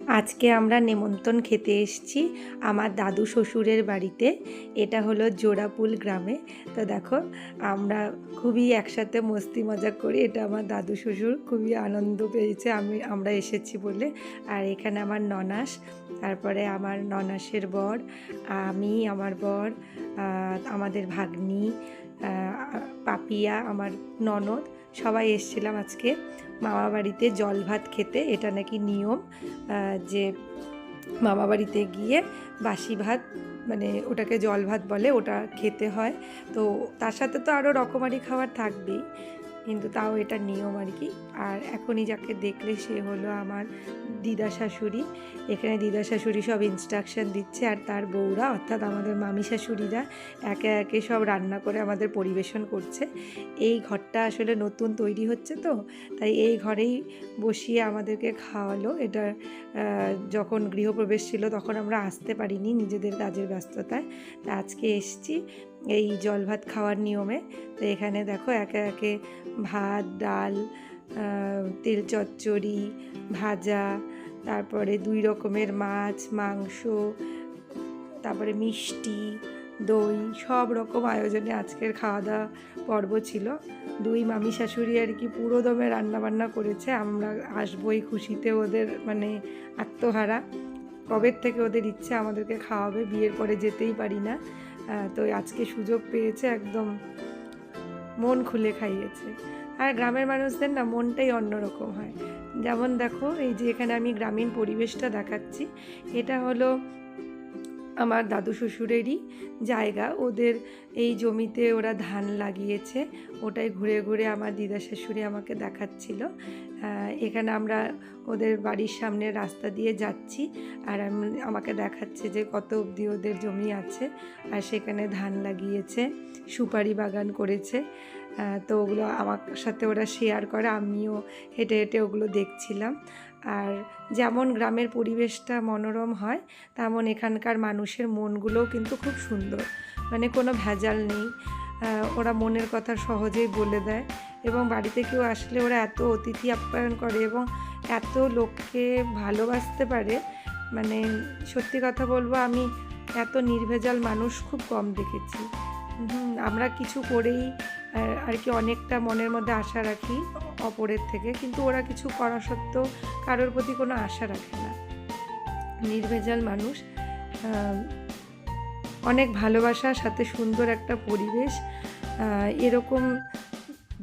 আজকে আমরা নেমন্তন খেতে এসেছি আমার দাদু শ্বশুরের বাড়িতে। এটা হলো জোড়াপুল গ্রামে। তো দেখো, আমরা খুবই একসাথে মস্তি মজা করি এটা আমার দাদু শ্বশুর খুবই আনন্দ পেয়েছে, আমি, আমরা এসেছি বলে। আর এখানে আমার ননাস, তারপরে আমার ননাসের বর, আমি, আমার বর আমাদের ভাগ্নি পাপিয়া, আমার ননদ, সবাই এসেছিলাম আজকে মামা বাড়িতে জল ভাত খেতে। এটা নাকি নিয়ম যে মামা বাড়িতে গিয়ে বাসি ভাত মানে ওটাকে জল ভাত বলে, ওটা খেতে হয়। তো তার সাথে তো আরও রকমারি খাবার থাকবেই। কিন্তু তাও এটা নিয়ম আর কি। আর এখনই যাকে দেখলে সে হলো আমার দিদা শাশুড়ি। এখানে দিদা শাশুড়ি সব ইনস্ট্রাকশন দিচ্ছে আর তার বউরা, অর্থাৎ আমাদের মামি শাশুড়িরা একে একে সব রান্না করে আমাদের পরিবেশন করছে। এই ঘরটা আসলে নতুন তৈরি হচ্ছে তো, তাই এই ঘরেই বসিয়ে আমাদেরকে খাওয়ালো। এটা যখন গৃহপ্রবেশ ছিল তখন আমরা আসতে পারিনি নিজেদের কাজের ব্যস্ততায়। তা আজকে এসছি। এই জল ভাত খাওয়ার নিয়মে। তো এখানে দেখো একে একে ভাত, ডাল তেল চচ্চড়ি, ভাজা, তারপরে দুই রকমের মাছ, মাংস, তারপরে মিষ্টি, দই, সব রকম আয়োজনে আজকের খাওয়া দাওয়া পর্ব ছিল। দুই মামি শাশুড়ি আর কি পুরো দমে রান্নাবান্না করেছে। আমরা আসব এই খুশিতে ওদের মানে আত্মহারা। কবের থেকে ওদের ইচ্ছে আমাদেরকে খাওয়াবে, বিয়ের পরে যেতেই পারি না। তো আজকে সুযোগ পেয়েছে একদম মন খুলে খাইয়েছে। আর গ্রামের মানুষদের না মনটাই অন্যরকম হয়। যেমন দেখো, এই যে এখানে আমি গ্রামীণ পরিবেশটা দেখাচ্ছি, এটা হলো আমার দাদু শ্বশুরেরই জায়গা। ওদের এই জমিতে ওরা ধান লাগিয়েছে, ওটাই ঘুরে ঘুরে আমার দিদা শাশুড়ি আমাকে দেখাচ্ছিল। এখানে আমরা ওদের বাড়ির সামনে রাস্তা দিয়ে যাচ্ছি আর আম- আমাকে দেখাচ্ছে যে কত অবধি ওদের জমি আছে আর সেখানে ধান লাগিয়েছে, সুপারি বাগান করেছে। তো ওগুলো আমার সাথে ওরা শেয়ার করে, আমিও হেঁটে হেঁটে ওগুলো দেখছিলাম। আর যেমন গ্রামের পরিবেশটা মনোরম হয়, তেমন এখানকার মানুষের মনগুলোও কিন্তু খুব সুন্দর। মানে কোনো ভেজাল নেই। ওরা মনের কথা সহজেই বলে দেয়। এবং বাড়িতে কেউ আসলে ওরা এত অতিথি আপ্যায়ন করে এবং এত লোককে ভালোবাসতে পারে মানে সত্যি কথা বলব আমি এত নির্ভেজাল মানুষ খুব কম দেখেছি। আমরা কিছু করেই আর কি অনেকটা মনের মধ্যে আশা রাখি অপরের থেকে, কিন্তু ওরা কিছু করা সত্ত্বেও কারোর প্রতি কোনো আশা রাখে না। নির্ভেজাল মানুষ অনেক ভালোবাসার সাথে সুন্দর একটা পরিবেশ এরকম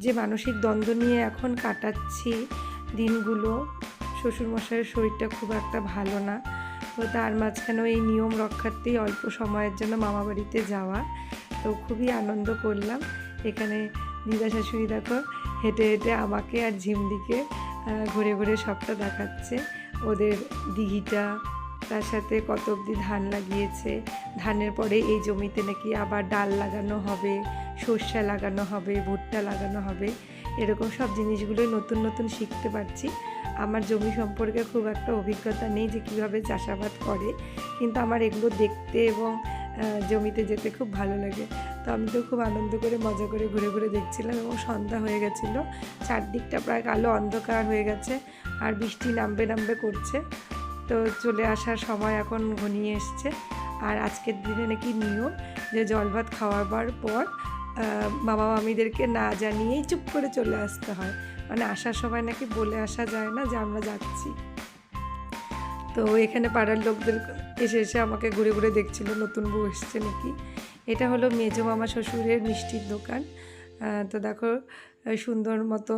যে মানসিক দ্বন্দ্ব নিয়ে এখন কাটাচ্ছি দিনগুলো, শ্বশুরমশাইয়ের শরীরটা খুব একটা ভালো না। তো তার মাঝখানেও এই নিয়ম রক্ষার্থেই অল্প সময়ের জন্য মামা বাড়িতে যাওয়া। তো খুবই আনন্দ করলাম। এখানে দিদা শাশুড়ি দেখো, হেঁটে হেঁটে আমাকে আর ঝিমদিকে ঘুরে ঘুরে সবটা দেখাচ্ছে। ওদের দিঘিটা তার সাথে কত অবধি ধান লাগিয়েছে। ধানের পরে এই জমিতে নাকি আবার ডাল লাগানো হবে, সর্ষে লাগানো হবে, ভুট্টা লাগানো হবে। এরকম সব জিনিসগুলোই নতুন নতুন শিখতে পারছি। আমার জমি সম্পর্কে খুব একটা অভিজ্ঞতা নেই যে কীভাবে চাষাবাদ করে, কিন্তু আমার এগুলো দেখতে এবং জমিতে যেতে খুব ভালো লাগে। তো আমি তো খুব আনন্দ করে, মজা করে ঘুরে ঘুরে দেখছিলাম এবং সন্ধ্যা হয়ে গেছিল। চারদিকটা প্রায় কালো অন্ধকার হয়ে গেছে, আর বৃষ্টি নামবে নামবে করছে। তো চলে আসার সময় এখন ঘনিয়ে এসছে। আর আজকের দিনে নাকি নিয়ম যে জল ভাত খাওয়াবার পর মামা মামিদেরকে না জানিয়েই চুপ করে চলে আসতে হয়। মানে আসার সময় নাকি বলে আসা যায় না যে আমরা যাচ্ছি। তো এখানে পাড়ার লোকদের এসে এসে আমাকে ঘুরে ঘুরে দেখছিল, নতুন বউ এসছে নাকি। এটা হলো মেজো মামা শ্বশুরের মিষ্টির দোকান। তো দেখো, সুন্দর মতো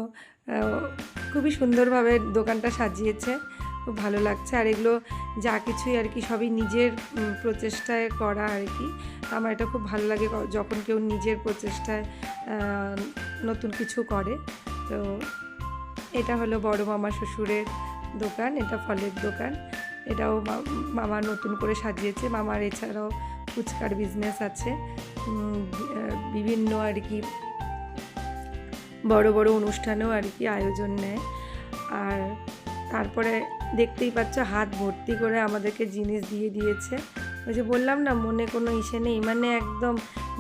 খুবই সুন্দরভাবে দোকানটা সাজিয়েছে। খুব ভালো লাগছে। আর এগুলো যা কিছুই আর কি সবই নিজের প্রচেষ্টায় করা আর কি। আমার এটা খুব ভালো লাগে যখন কেউ নিজের প্রচেষ্টায় নতুন কিছু করে। তো এটা হলো বড় মামা শ্বশুরের দোকান, এটা ফলের দোকান। এটাও মামা নতুন করে সাজিয়েছে। মামার এছাড়াও ফুচকার বিজনেস আছে। বিভিন্ন আর কি বড় বড় অনুষ্ঠানেও আর কি আয়োজন নেয়। আর তারপরে দেখতেই পাচ্ছ, হাত ভর্তি করে আমাদেরকে জিনিস দিয়ে দিয়েছে। ওই যে বললাম না, মনে কোনো ইসে নেই মানে একদম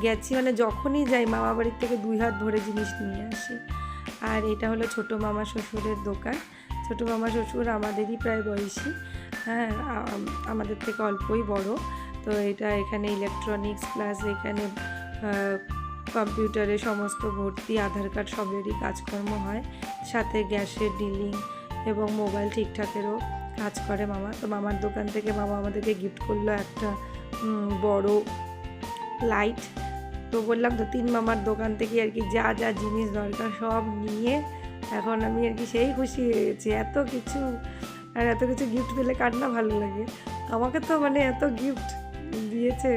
গেছি মানে যখনই যাই মামা বাড়ির থেকে দুই হাত ভরে জিনিস নিয়ে আসি। আর এটা হলো ছোটো মামা শ্বশুরের দোকান। ছোটো মামা শ্বশুর আমাদেরই প্রায় বয়সী হ্যাঁ আমাদের থেকে অল্পই বড়। তো এটা এখানে ইলেকট্রনিক্স প্লাস এখানে কম্পিউটারে সমস্ত ভর্তি, আধার কার্ড সবেরই কাজকর্ম হয়। সাথে গ্যাসের ডিলিং এবং মোবাইল ঠিকঠাকেরও কাজ করে মামা। তো মামার দোকান থেকে মামা আমাদেরকে গিফট করল একটা বড় লাইট তো বললাম, তো তিন মামার দোকান থেকে আর কি যা যা জিনিস দরকার সব নিয়ে এখন আমি আর কি সেই খুশি হয়ে গেছি। এত কিছু, আর এত কিছু গিফট পেলে কার না ভালো লাগে? আমাকে তো মানে এত গিফট দিয়েছে।